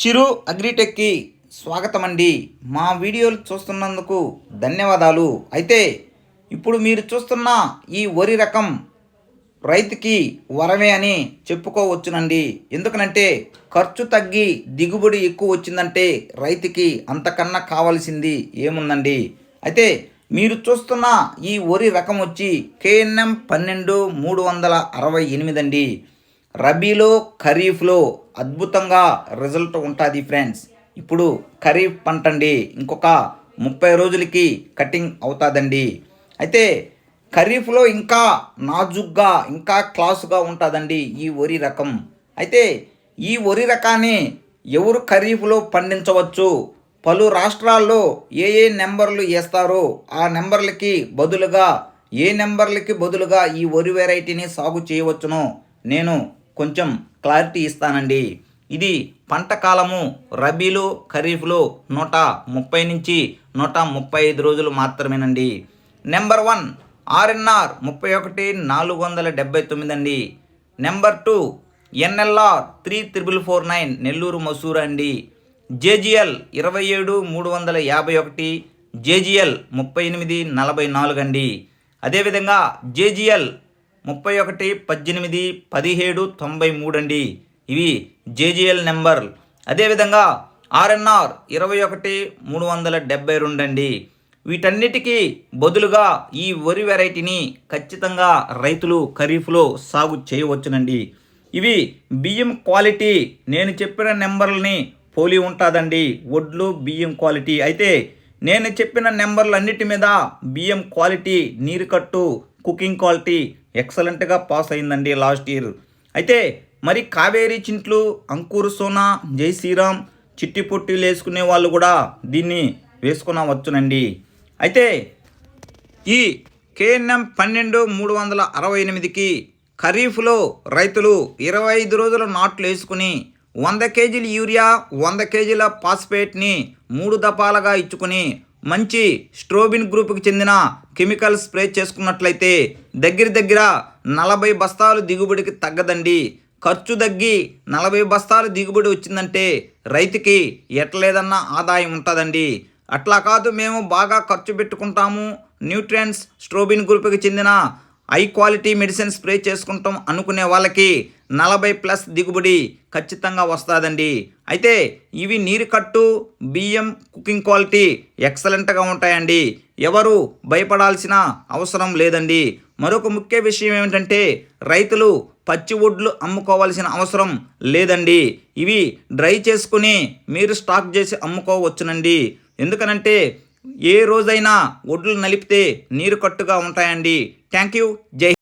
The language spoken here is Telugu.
చిరు అగ్రిటెక్కి స్వాగతం అండి మా వీడియోలు చూస్తున్నందుకు ధన్యవాదాలు. అయితే ఇప్పుడు మీరు చూస్తున్న ఈ వరి రకం రైతుకి వరమే అని చెప్పుకోవచ్చునండి. ఎందుకనంటే ఖర్చు తగ్గి దిగుబడి ఎక్కువ వచ్చిందంటే రైతుకి అంతకన్నా కావాల్సింది ఏముందండి? అయితే మీరు చూస్తున్న ఈ వరి రకం వచ్చి కేఎన్ఎం పన్నెండు మూడు వందల అరవై ఎనిమిది అండి. రబీలో ఖరీఫ్లో అద్భుతంగా రిజల్ట్ ఉంటుంది ఫ్రెండ్స్. ఇప్పుడు ఖరీఫ్ పంట అండి ఇంకొక ముప్పై రోజులకి కటింగ్ అవుతుందండి. అయితే ఖరీఫ్లో ఇంకా నాజుగ్గా ఇంకా క్లాసుగా ఉంటుందండి ఈ వరి రకం. అయితే ఈ వరి రకాన్ని ఎవరు ఖరీఫ్లో పండించవచ్చు? పలు రాష్ట్రాల్లో ఏ ఏ నెంబర్లు వేస్తారో ఆ నెంబర్లకి బదులుగా ఏ నెంబర్లకి బదులుగా ఈ వరి వెరైటీని సాగు చేయవచ్చునో. నేను కొంచెం క్లారిటీ ఇస్తానండి. ఇది పంట కాలము రబీలో ఖరీఫ్లో నూట ముప్పై నుంచి నూట ముప్పై ఐదు రోజులు మాత్రమేనండి. నెంబర్ వన్ ఆర్ఎన్ఆర్ ముప్పై ఒకటి నాలుగు వందల డెబ్బై తొమ్మిది అండి. Number two NLR three triple four nine Nellore Masoor అండి. జేజిఎల్ ఇరవై ఏడు మూడు వందల యాభై ఒకటి జేజిఎల్ ముప్పై ఎనిమిది నలభై నాలుగు అండి. అదేవిధంగా జేజిఎల్ ముప్పై ఒకటి పద్దెనిమిది పదిహేడు తొంభై మూడు అండి. ఇవి జేజీఎల్ నెంబర్. అదేవిధంగా ఆర్ఎన్ఆర్ ఇరవై ఒకటి మూడు వందల డెబ్బై రెండు అండి. వీటన్నిటికీ బదులుగా ఈ వరి వెరైటీని ఖచ్చితంగా రైతులు ఖరీఫ్లో సాగు చేయవచ్చునండి. ఇవి బియ్యం క్వాలిటీ నేను చెప్పిన నెంబర్లని పోలి ఉంటుందండి. వడ్లు బియ్యం క్వాలిటీ. అయితే నేను చెప్పిన నెంబర్లన్నిటి మీద బియ్యం క్వాలిటీ నీరు కట్టు కుకింగ్ క్వాలిటీ ఎక్సలెంట్గా పాస్ అయిందండి లాస్ట్ ఇయర్. అయితే మరి కావేరీ చింట్లు అంకుర్ సోనా జై శ్రీరామ్ చిట్టి పొట్టిలు వేసుకునే వాళ్ళు కూడా దీన్ని వేసుకునవచ్చునండి. అయితే ఈ కేఎన్ఎం పన్నెండు మూడు వందల అరవై ఎనిమిదికి ఖరీఫ్లో రైతులు ఇరవై ఐదు రోజుల నాట్లు వేసుకుని వంద కేజీల యూరియా వంద కేజీల పాస్పేట్ని మూడు దపాలుగా ఇచ్చుకుని మంచి స్ట్రోబిన్ గ్రూప్కి చెందిన కెమికల్ స్ప్రే చేసుకున్నట్లయితే దగ్గర దగ్గర నలభై బస్తాలు దిగుబడికి తగ్గదండి. ఖర్చు తగ్గి నలభై బస్తాలు దిగుబడి వచ్చిందంటే రైతుకి ఎట్లేదన్న ఆదాయం ఉంటుందండి. అట్లా కాదు మేము బాగా ఖర్చు పెట్టుకుంటాము. న్యూట్రియన్స్ స్ట్రోబిన్ గ్రూప్కి చెందిన హై క్వాలిటీ మెడిసిన్ స్ప్రే చేసుకుంటాం అనుకునే వాళ్ళకి నలభై ప్లస్ దిగుబడి ఖచ్చితంగా వస్తుందండి. అయితే ఇవి నీరు కట్టు బియ్యం కుకింగ్ క్వాలిటీ ఎక్సలెంట్గా ఉంటాయండి. ఎవరు భయపడాల్సిన అవసరం లేదండి. మరొక ముఖ్య విషయం ఏమిటంటే రైతులు పచ్చి వడ్లు అమ్ముకోవాల్సిన అవసరం లేదండి. ఇవి డ్రై చేసుకుని మీరు స్టాక్ చేసి అమ్ముకోవచ్చునండి. ఎందుకనంటే ఏ రోజైనా ఒడ్లు నలిపితే నీరు కట్టుగా ఉంటాయండి. Thank you. జై